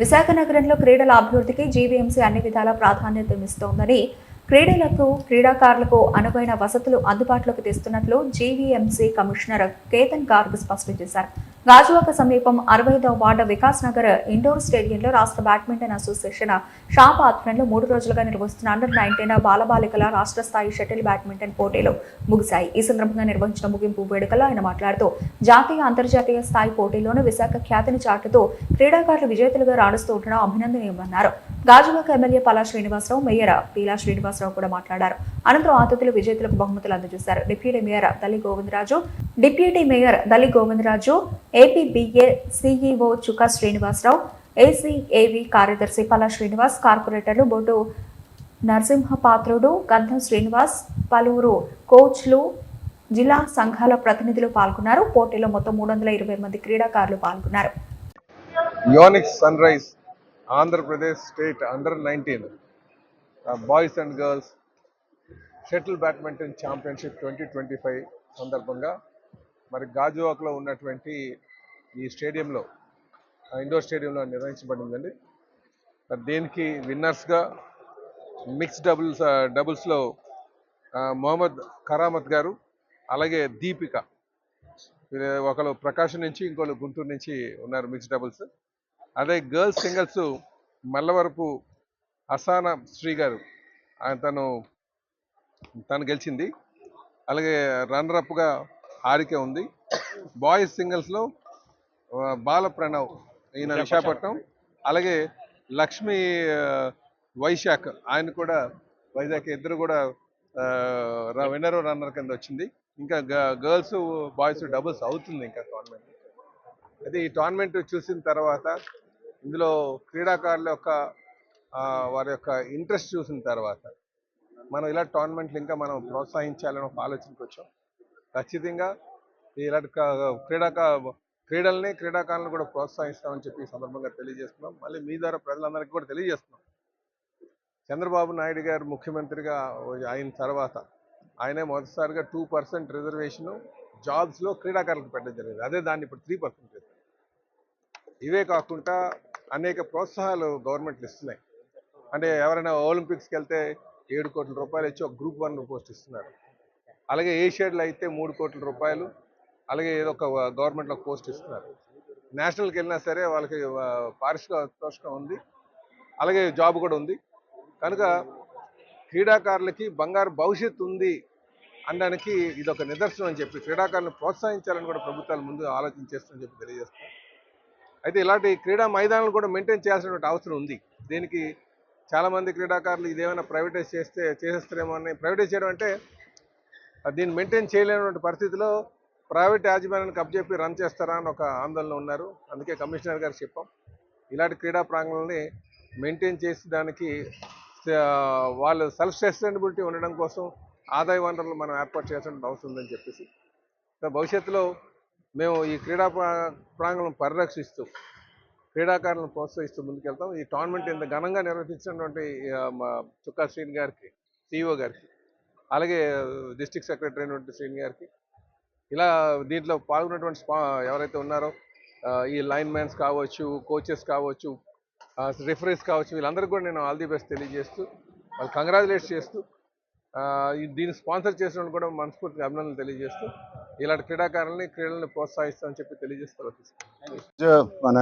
విశాఖ నగరంలో క్రీడల అభివృద్ధికి జీవీఎంసీ అన్ని విధాల ప్రాధాన్యతనిస్తోందని క్రీడలకు క్రీడాకారులకు అనువైన వసతులు అందుబాటులోకి తెస్తున్నట్లు జీవీఎంసీ కమిషనర్ కేతన్ గార్గ్ స్పష్టం చేశారు. గాజువాక సమీపం అరవై ఐదవ వార్డు వికాస్ నగర్ ఇండోర్ స్టేడియంలో రాష్ట్ర బ్యాడ్మింటన్ అసోసియేషన్ షాప్ ఆధ్వర్యంలో మూడు రోజులుగా నిర్వహిస్తున్న అండర్ నైన్టీన్ బాలబాలికల రాష్ట్ర స్థాయి షటిల్ బ్యాడ్మింటన్ పోటీలు ముగిశాయి. ఈ సందర్భంగా నిర్వహించిన ముగింపు వేడుకలో ఆయన మాట్లాడుతూ జాతీయ అంతర్జాతీయ స్థాయి పోటీల్లోనూ విశాఖ ఖ్యాతిని చాటుతూ క్రీడాకారులు విజేతలుగా రాణిస్తూ ఉండడం అభినందనీయమన్నారు. గాజువాక ఎమ్మెల్యే పలా శ్రీనివాసరావు మేయర్ పీలా శ్రీనివాసరావు కూడా మాట్లాడారు. అనంతరం అతిథులు విజేతలకు బహుమతులు అందజేశారు. Deputy mayor Thalli Govindaraju deputy mayor Dali Govindaraju APBA CEO Chuka Srinivasa Rao ACAV కార్యదర్శి పలా శ్రీనివాస్ కార్పొరేటర్లు బొడ్డు నరసింహపాత్రుడు గంధం శ్రీనివాస్ పలువురు కోచ్లు జిల్లా సంఘాల ప్రతినిధులు పాల్గొన్నారు. పోటీలో మొత్తం మూడు వందల ఇరవై మంది క్రీడాకారులు పాల్గొన్నారు. Yonex sunrise Andhra Pradesh state under nineteen boys and girls shuttle badminton championship twenty twenty five సందర్భంగా మరి గాజువాక్లో ఉన్నటువంటి ఈ స్టేడియంలో ఇండోర్ స్టేడియంలో నిర్వహించబడిందండి. మరి దీనికి విన్నర్స్గా మిక్స్ డబుల్స్ డబుల్స్లో మొహమ్మద్ కరామత్ గారు అలాగే దీపిక ఒకరు ప్రకాశం నుంచి ఇంకోళ్ళు గుంటూరు నుంచి ఉన్నారు మిక్స్ డబుల్స్. అదే గర్ల్స్ సింగిల్స్ మల్లవరపు అసానా శ్రీ గారు ఆయన తను తను గెలిచింది. అలాగే రన్నరప్గా హారిక ఉంది. బాయ్స్ సింగిల్స్లో బాల ప్రణవ్ ఈయన విశాఖపట్నం. అలాగే లక్ష్మి వైశాఖ్. ఆయన కూడా వైజాగ్ ఇద్దరు కూడా విన్నర్ రన్నర్ కింద వచ్చింది. ఇంకా గర్ల్స్ బాయ్స్ డబుల్స్ అవుతుంది ఇంకా టోర్నమెంట్ అయితే ఈ టోర్నమెంట్ చూసిన తర్వాత ఇందులో క్రీడాకారుల యొక్క వారి యొక్క ఇంట్రెస్ట్ చూసిన తర్వాత మనం ఇలా టోర్నమెంట్లు ఇంకా మనం ప్రోత్సహించాలని ఒక ఆలోచనకు వచ్చాం ఖచ్చితంగా ఇలాంటి క్రీడాకా క్రీడల్ని క్రీడాకారులను కూడా ప్రోత్సహిస్తామని చెప్పి సందర్భంగా తెలియజేస్తున్నాం. మళ్ళీ మీ ద్వారా ప్రజలందరికీ కూడా తెలియజేస్తున్నాం. చంద్రబాబు నాయుడు గారు ముఖ్యమంత్రిగా అయిన తర్వాత ఆయనే మొదటిసారిగా టూ పర్సెంట్ రిజర్వేషన్ జాబ్స్లో క్రీడాకారులకు పెట్టడం జరిగింది. అదే దాన్ని ఇప్పుడు త్రీ పర్సెంట్ ఇవే కాకుండా అనేక ప్రోత్సాహాలు గవర్నమెంట్లు ఇస్తున్నాయి. అంటే ఎవరైనా ఒలింపిక్స్కి వెళ్తే ఏడు కోట్ల రూపాయలు ఇచ్చి ఒక గ్రూప్ వన్ పోస్ట్ ఇస్తున్నారు. అలాగే ఏషియాడ్లో అయితే మూడు కోట్ల రూపాయలు అలాగే ఏదో ఒక గవర్నమెంట్లో పోస్ట్ ఇస్తున్నారు. నేషనల్కి వెళ్ళినా సరే వాళ్ళకి పారిశ్రామిక ఉంది అలాగే జాబ్ కూడా ఉంది. కనుక క్రీడాకారులకి బంగారు భవిష్యత్తు ఉంది అనడానికి ఇది ఒక నిదర్శనం అని చెప్పి క్రీడాకారులను ప్రోత్సహించాలని కూడా ప్రభుత్వాలు ముందు ఆలోచన చేస్తుందని చెప్పి తెలియజేస్తాం అయితే ఇలాంటి క్రీడా మైదానాలు కూడా మెయింటైన్ చేయాల్సినటువంటి అవసరం ఉంది. దీనికి చాలామంది క్రీడాకారులు ఇదేమైనా ప్రైవేటైజ్ చేస్తే చేసేస్తారేమో అని ప్రైవేటైజ్ చేయడం అంటే దీన్ని మెయింటైన్ చేయలేనటువంటి పరిస్థితిలో ప్రైవేట్ యాజమాన్యానికి అప్పచెప్పి రన్ చేస్తారా అని ఒక ఆందోళన ఉన్నారు. అందుకే కమిషనర్ గారు చెప్పాం. ఇలాంటి క్రీడా ప్రాంగణాలని మెయింటైన్ చేసి దానికి వాళ్ళు సెల్ఫ్ సస్టైనబిలిటీ ఉండడం కోసం ఆదాయ వనరులు మనం ఏర్పాటు చేయాల్సిన అవసరం ఉందని చెప్పేసి. భవిష్యత్తులో మేము ఈ క్రీడా ప్రా- ప్రాంగణం పరిరక్షిస్తూ క్రీడాకారులను ప్రోత్సహిస్తూ ముందుకెళ్తాం. ఈ టోర్నమెంట్ ఇంత ఘనంగా నిర్వహించినటువంటి మా చుక్కా శ్రీని గారికి సిఇఓ గారికి అలాగే డిస్టిక్ సెక్రటరీ అయినటువంటి శ్రీని గారికి. ఇలా దీంట్లో పాల్గొన్నటువంటి స్పా ఎవరైతే ఉన్నారో ఈ లైన్ మ్యాన్స్ కావచ్చు కోచెస్ కావచ్చు రిఫరీస్ కావచ్చు వీళ్ళందరికీ కూడా నేను ఆల్ ది బెస్ట్ తెలియజేస్తూ వాళ్ళు కంగ్రాచులేట్ చేస్తూ దీన్ని స్పాన్సర్ చేసిన కూడా మనస్ఫూర్తిగా అభినందనలు తెలియజేస్తూ ఇలాంటి క్రీడాకారులని క్రీడలను ప్రోత్సహిస్తామని చెప్పి తెలియజేస్తారు మన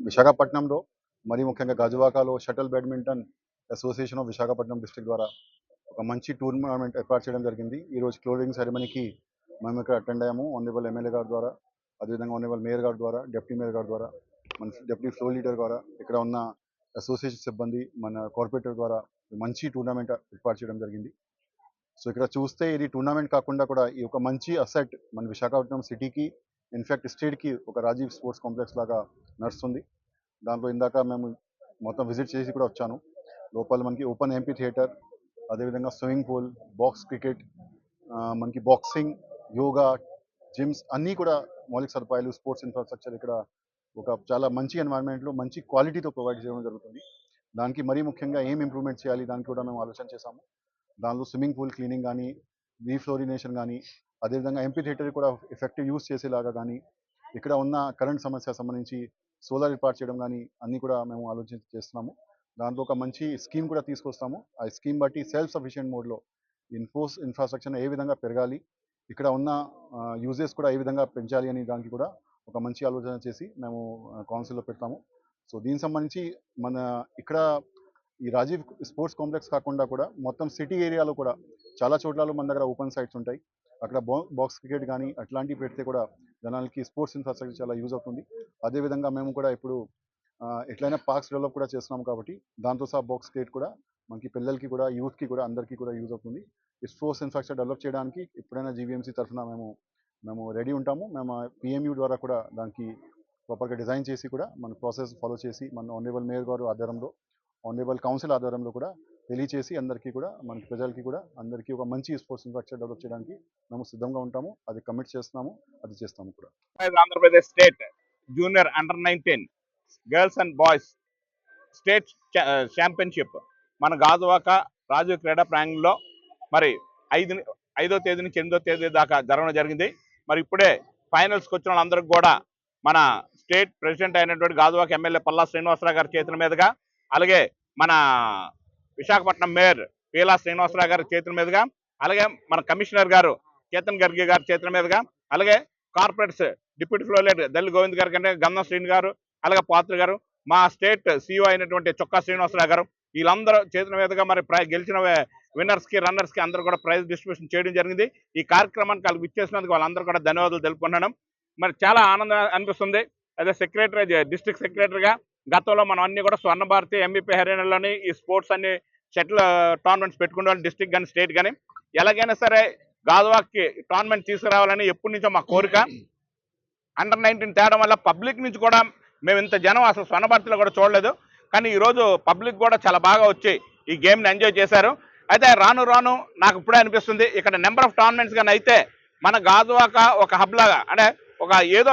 విశాఖపట్నంలో మరి ముఖ్యంగా గజవాకాలో shuttle badminton association of Visakhapatnam district ద్వారా ఒక మంచి టూర్నమెంట్ ఏర్పాటు చేయడం జరిగింది. ఈరోజు క్లోజింగ్ సెరమనీకి మేము ఇక్కడ అటెండ్ అయ్యాము. ఆనరబుల్ ఎమ్మెల్యే గారి ద్వారా అదేవిధంగా ఆనరబుల్ మేయర్ గారి ద్వారా డిప్యూటీ మేయర్ గారి ద్వారా మన డిప్యూటీ ఫ్లోర్ లీడర్ ద్వారా ఇక్కడ ఉన్న అసోసియేషన్ సిబ్బంది మన కార్పొరేటర్ ద్వారా మంచి టూర్నమెంట్ ఏర్పాటు చేయడం జరిగింది. సో ఇక్కడ చూస్తే ఇది టూర్నమెంట్ కాకుండా కూడా ఈ ఒక మంచి అసెట్ మన విశాఖపట్నం సిటీకి ఇన్ఫ్యాక్ట్ స్టేట్కి ఒక రాజీవ్ స్పోర్ట్స్ కాంప్లెక్స్ లాగా నడుస్తుంది. దాంట్లో ఇందాక మేము మొత్తం విజిట్ చేసి కూడా వచ్చాను. లోపల మనకి ఓపెన్ ఎంపీ థియేటర్ అదేవిధంగా స్విమ్మింగ్ పూల్ బాక్స్ క్రికెట్ మనకి బాక్సింగ్ యోగా జిమ్స్ అన్నీ కూడా మౌలిక సదుపాయాలు స్పోర్ట్స్ ఇన్ఫ్రాస్ట్రక్చర్ ఇక్కడ ఒక చాలా మంచి ఎన్వైర్న్మెంట్లో మంచి క్వాలిటీతో ప్రొవైడ్ చేయడం జరుగుతుంది. దానికి మరీ ముఖ్యంగా ఏం ఇంప్రూవ్మెంట్ చేయాలి దానికి కూడా మేము ఆలోచన చేశాము. దానిలో స్విమ్మింగ్ పూల్ క్లీనింగ్ కానీ రీఫ్లోరినేషన్ కానీ అదేవిధంగా ఎంపీ థియేటర్ కూడా ఎఫెక్టివ్ యూస్ చేసేలాగా కానీ ఇక్కడ ఉన్న కరెంట్ సమస్య సంబంధించి సోలార్ ఏర్పాటు చేయడం కానీ అన్నీ కూడా మేము ఆలోచన చేస్తున్నాము. దాంట్లో ఒక మంచి స్కీమ్ కూడా తీసుకొస్తాము. ఆ స్కీమ్ బట్టి సెల్ఫ్ సఫిషియెంట్ మోడ్లో ఇన్ఫోర్స్ ఇన్ఫ్రాస్ట్రక్చర్ ఏ విధంగా పెరగాలి ఇక్కడ ఉన్న యూజెస్ కూడా ఏ విధంగా పెంచాలి అని దానికి కూడా ఒక మంచి ఆలోచన చేసి మేము కౌన్సిల్లో పెడతాము. సో దీనికి సంబంధించి మన ఇక్కడ ఈ రాజీవ్ స్పోర్ట్స్ కాంప్లెక్స్ కాకుండా కూడా మొత్తం సిటీ ఏరియాలో కూడా చాలా చోట్లలో మన దగ్గర ఓపెన్ సైట్స్ ఉంటాయి. అక్కడ బా బాక్స్ క్రికెట్ కానీ అట్లాంటివి పెడితే కూడా జనాలకి స్పోర్ట్స్ ఇన్ఫ్రాస్ట్రక్చర్ చాలా యూజ్ అవుతుంది. అదేవిధంగా మేము కూడా ఇప్పుడు ఎట్లయినా పార్క్స్ డెవలప్ కూడా చేస్తున్నాం కాబట్టి దాంతో సహా బాక్స్ గేట్ కూడా మనకి పిల్లలకి కూడా యూత్కి కూడా అందరికీ కూడా యూజ్ అవుతుంది. ఈ స్పోర్ట్స్ ఇన్ఫ్రాస్ట్రక్చర్ డెవలప్ చేయడానికి ఎప్పుడైనా జీవీఎంసీ తరఫున మేము మేము రెడీ ఉంటాము. మేము పిఎంయూ ద్వారా కూడా దానికి ప్రాపర్గా డిజైన్ చేసి కూడా మన ప్రాసెస్ ఫాలో చేసి మన ఆనరేబుల్ మేయర్ గారు ఆధ్వర్యంలో ఆనరేబుల్ కౌన్సిల్ ఆధ్వర్యంలో కూడా తెలియచేసి అందరికీ కూడా మన ప్రజలకి కూడా అందరికీ ఒక మంచి స్పోర్ట్స్ ఇన్ఫ్రాస్ట్రక్చర్ డెవలప్ చేయడానికి మేము సిద్ధంగా ఉంటాము. అది కమిట్ చేస్తున్నాము. అది చేస్తాము కూడా. Andhra Pradesh state junior under nineteen girls and boys state championship. మన గాజువాక రాజీవ్ క్రీడా ప్రాంగణంలో మరి ఐదు ఐదో తేదీ నుంచి ఎనిమిదో తేదీ దాకా జరగడం జరిగింది. మరి ఇప్పుడే ఫైనల్స్కి వచ్చిన వాళ్ళందరికీ కూడా మన స్టేట్ ప్రెసిడెంట్ అయినటువంటి గాజువాక ఎమ్మెల్యే పల్లా శ్రీనివాసరావు గారి చేతుల మీదుగా అలాగే మన విశాఖపట్నం మేయర్ పీలా శ్రీనివాసరావు గారి చేతుల మీదుగా అలాగే మన కమిషనర్ గారు చేతన్ గర్గి గారి చేతుల మీదుగా అలాగే corporates deputy floor Dalli Govind గారి కంటే గంధం శ్రీని గారు అలాగే పాత్ర గారు మా స్టేట్ సీఈఓ అయినటువంటి చొక్కా శ్రీనివాసరావు గారు వీళ్ళందరూ చేసిన మీదుగా మరి ప్రై గెలిచిన విన్నర్స్కి రన్నర్స్కి అందరూ కూడా ప్రైజ్ డిస్ట్రిబ్యూషన్ చేయడం జరిగింది. ఈ కార్యక్రమానికి వాళ్ళకి ఇచ్చేసినందుకు వాళ్ళందరూ కూడా ధన్యవాదాలు తెలుపుకున్నాను మరి చాలా ఆనందం అనిపిస్తుంది. అదే సెక్రటరీ డిస్ట్రిక్ట్ సెక్రటరీగా గతంలో మనం అన్ని కూడా స్వర్ణ భారతి ఎంబీపీ హర్యానాలోని ఈ స్పోర్ట్స్ అన్ని షటిల్ టోర్నమెంట్స్ పెట్టుకునే డిస్ట్రిక్ట్ కానీ స్టేట్ కానీ ఎలాగైనా సరే గాజువాక్కి టోర్నమెంట్ తీసుకురావాలని ఎప్పటి నుంచో మా కోరిక. అండర్ నైన్టీన్ తేడం వల్ల పబ్లిక్ నుంచి కూడా మేము ఇంత జనం అసలు స్వర్ణభర్తలో కూడా చూడలేదు. కానీ ఈరోజు పబ్లిక్ కూడా చాలా బాగా వచ్చి ఈ గేమ్ని ఎంజాయ్ చేశారు. అయితే రాను రాను నాకు ఇప్పుడే అనిపిస్తుంది ఇక్కడ నెంబర్ ఆఫ్ టోర్నమెంట్స్ కానీ అయితే మన గాజువాక ఒక హబ్ లాగా అంటే ఒక ఏదో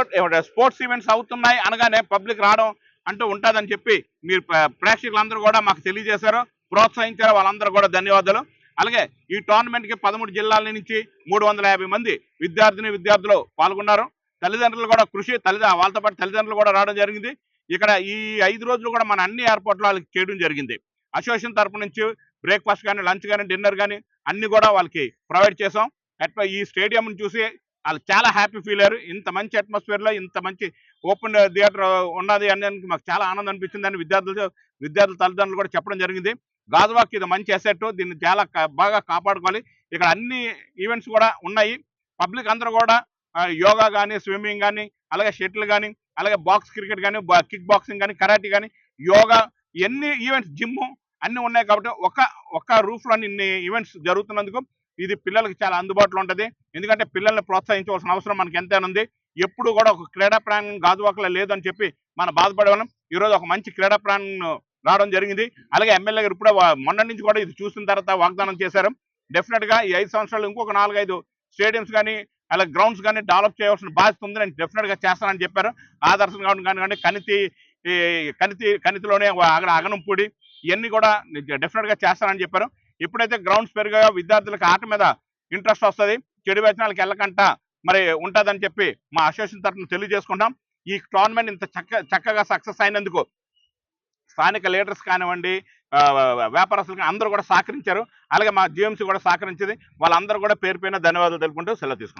స్పోర్ట్స్ ఈవెంట్స్ అవుతున్నాయి అనగానే పబ్లిక్ రావడం అంటూ ఉంటుందని చెప్పి మీరు ప్రేక్షకులందరూ కూడా మాకు తెలియజేశారు. ప్రోత్సహించారు వాళ్ళందరూ కూడా ధన్యవాదాలు. అలాగే ఈ టోర్నమెంట్కి పదమూడు జిల్లాల నుంచి మూడు వందల యాభై మంది విద్యార్థిని విద్యార్థులు పాల్గొన్నారు. తల్లిదండ్రులు కూడా కృషి తల్లిద వాళ్ళతో పాటు తల్లిదండ్రులు కూడా రావడం జరిగింది. ఇక్కడ ఈ ఐదు రోజులు కూడా మన అన్ని ఏర్పాట్లు వాళ్ళకి చేయడం జరిగింది. అసోసియేషన్ తరపు నుంచి బ్రేక్ఫాస్ట్ కానీ లంచ్ కానీ డిన్నర్ కానీ అన్ని కూడా వాళ్ళకి ప్రొవైడ్ చేసాం అట్లా ఈ స్టేడియంను చూసి వాళ్ళు చాలా హ్యాపీ ఫీల్ అయ్యారు. ఇంత మంచి అట్మాస్ఫియర్లో ఇంత మంచి ఓపెన్ థియేటర్ ఉన్నది అని మాకు చాలా ఆనందం అనిపించింది అని విద్యార్థులు విద్యార్థుల తల్లిదండ్రులు కూడా చెప్పడం జరిగింది. గాజువాక్ ఇది మంచి అసెట్. దీన్ని చాలా బాగా కాపాడుకోవాలి. ఇక్కడ అన్ని ఈవెంట్స్ కూడా ఉన్నాయి. పబ్లిక్ అందరూ కూడా యోగా కానీ స్విమ్మింగ్ కానీ అలాగే షటిల్ కానీ అలాగే బాక్స్ క్రికెట్ కానీ కిక్ బాక్సింగ్ కానీ కరాటీ కానీ యోగా ఎన్ని ఈవెంట్స్ జిమ్ అన్ని ఉన్నాయి కాబట్టి ఒక ఒక రూఫ్లో ఇన్ని ఈవెంట్స్ జరుగుతున్నందుకు ఇది పిల్లలకి చాలా అందుబాటులో ఉంటుంది. ఎందుకంటే పిల్లల్ని ప్రోత్సహించవలసిన అవసరం మనకి ఎంతైనా ఉంది. ఎప్పుడు కూడా ఒక క్రీడా ప్రాంగణం గాజువాకలో లేదని చెప్పి మనం బాధపడేవాళ్ళం. ఈరోజు ఒక మంచి క్రీడా ప్రాంగణం రావడం జరిగింది. అలాగే ఎమ్మెల్యే గారు ఇప్పుడే మొన్న నుంచి కూడా ఇది చూసిన తర్వాత వాగ్దానం చేశారు. డెఫినెట్గా ఈ ఐదు సంవత్సరాలు ఇంకొక నాలుగైదు స్టేడియంస్ కానీ అలాగే గ్రౌండ్స్ కానీ డెవలప్ చేయవలసిన బాధ్యత ఉంది. నేను డెఫినెట్గా చేస్తానని చెప్పారు. ఆదర్శం గ్రౌండ్ కానీ కానీ కనితి కనితి కనితిలోనే అక్కడ అగనంపూడి ఇవన్నీ కూడా డెఫినెట్గా చేస్తానని చెప్పారు. ఎప్పుడైతే గ్రౌండ్స్ పెరిగాయో విద్యార్థులకు ఆట మీద ఇంట్రెస్ట్ వస్తుంది. చెడు వ్యసనాలకు వెళ్ళకంట మరి ఉంటుందని చెప్పి మా అసోసియేషన్ తరఫున తెలియజేసుకుంటాం ఈ టోర్నమెంట్ ఇంత చక్క చక్కగా సక్సెస్ అయినందుకు స్థానిక లీడర్స్ కానివ్వండి వ్యాపారస్తులు కానీ అందరూ కూడా సహకరించారు. అలాగే మా జిఎంసీ కూడా సహకరించింది. వాళ్ళందరూ కూడా పేరు పైన ధన్యవాదాలు తెలుపుకుంటూ సెలవు తీసుకుంటాం